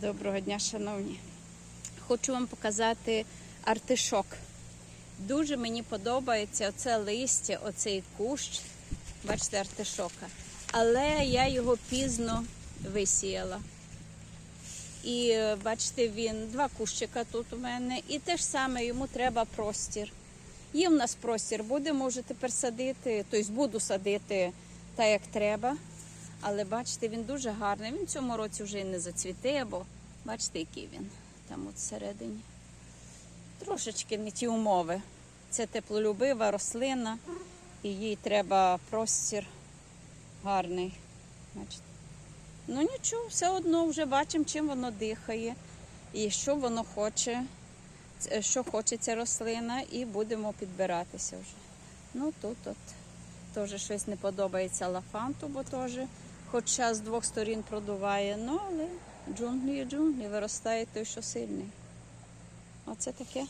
Доброго дня, шановні. Хочу вам показати артишок. Дуже мені подобається оце листя, оцей кущ. Бачите, артишока. Але я його пізно висіяла. І е, бачите, він два кущика тут у мене. І те ж саме йому треба простір. Є в нас простір, будемо вже тепер садити, тобто буду садити так, як треба. Але бачите, він дуже гарний. Він в цьому році вже і не зацвіте, бо бачите, який він там от всередині. Трошечки не ті умови. Це теплолюбива рослина, і їй треба простір гарний. Бачите. Ну нічого, все одно вже бачимо, чим воно дихає і що воно хоче, що хоче ця рослина, і будемо підбиратися вже. Ну тут от теж щось не подобається лафанту, бо теж, хоча з двох сторін продуває, ну але джунглі і джунглі, виростає той, що сильний. Оце таке.